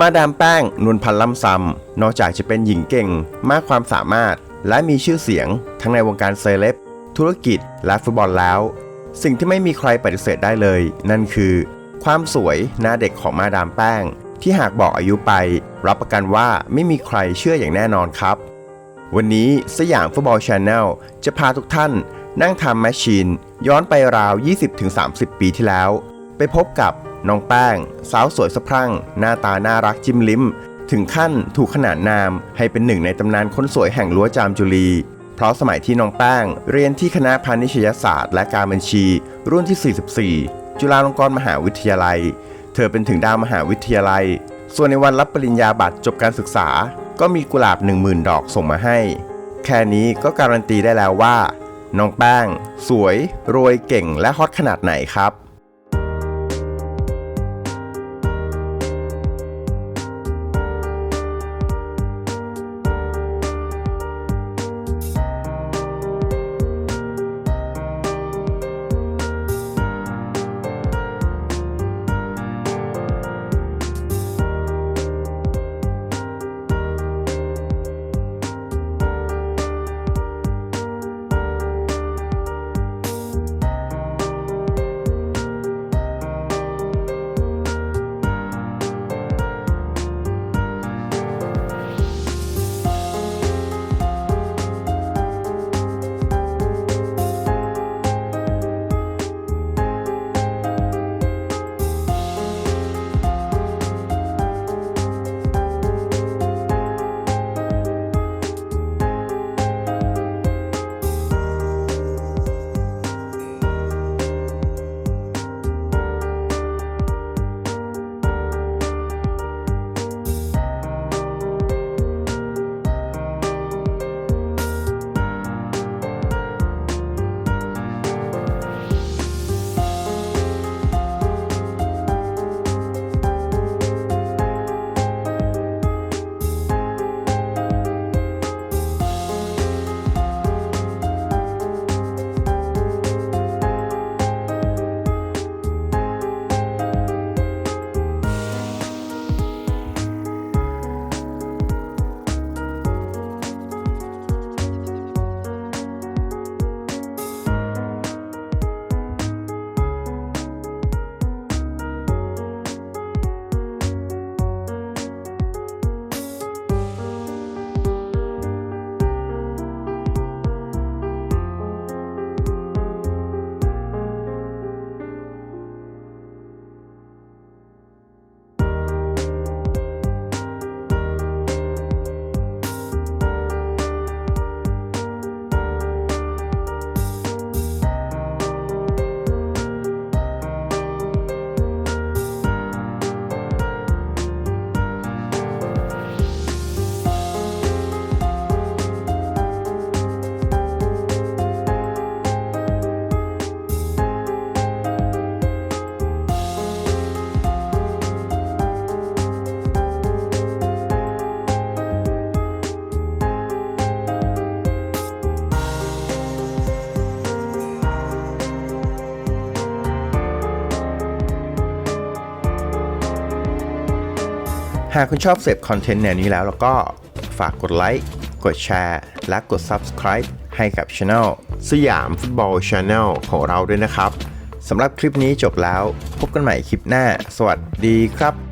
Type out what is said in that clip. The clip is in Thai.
มาดามแป้งนวลพันธ์ล่ำซำนอกจากจะเป็นหญิงเก่ง มากความสามารถ และมีชื่อเสียง ทั้งในวงการเซเลบธุรกิจ และฟุตบอลแล้ว สิ่งที่ไม่มีใครปฏิเสธได้เลย นั่นคือ ความสวยหน้าเด็กของมาดามแป้ง ที่หากบอกอายุไป รับประกันว่าไม่มีใครเชื่ออย่างแน่นอนครับ วันนี้สยามฟุตบอลชาแนลจะพาทุกท่านนั่งทำแมชชีน ย้อนไปราว 20-30 ปีที่แล้ว ไปพบกับ น้องแป้ง สาวสวยสะพรั่ง หน้าตาน่ารักจิ้มลิ้ม ถึงขั้นถูกขนานนามให้เป็นหนึ่งในตำนานคนสวยแห่งรั้วจามจุลี เพราะสมัยที่น้องแป้ง เรียนที่คณะพาณิชยศาสตร์ และการบัญชี รุ่นที่ 44 จุฬาลงกรณ์มหาวิทยาลัย เธอเป็นถึงดาวมหาวิทยาลัย ส่วนในวันรับปริญญาบัตรจบการศึกษา ก็มีกุหลาบ 10,000 ดอกส่งมาให้ แค่นี้ก็การันตีได้แล้วว่าน้องแป้ง สวย รวยเก่งและฮอตขนาดไหนครับ หากคุณชอบเสพคอนเทนต์แนวนี้แล้วแล้วก็ฝากกดไลค์กดแชร์และกด Subscribe ให้กับช anel สยามฟุตบอลช anel ของเราด้วยนะครับสำหรับคลิปนี้จบแล้ว พบกันใหม่คลิปหน้า สวัสดีครับ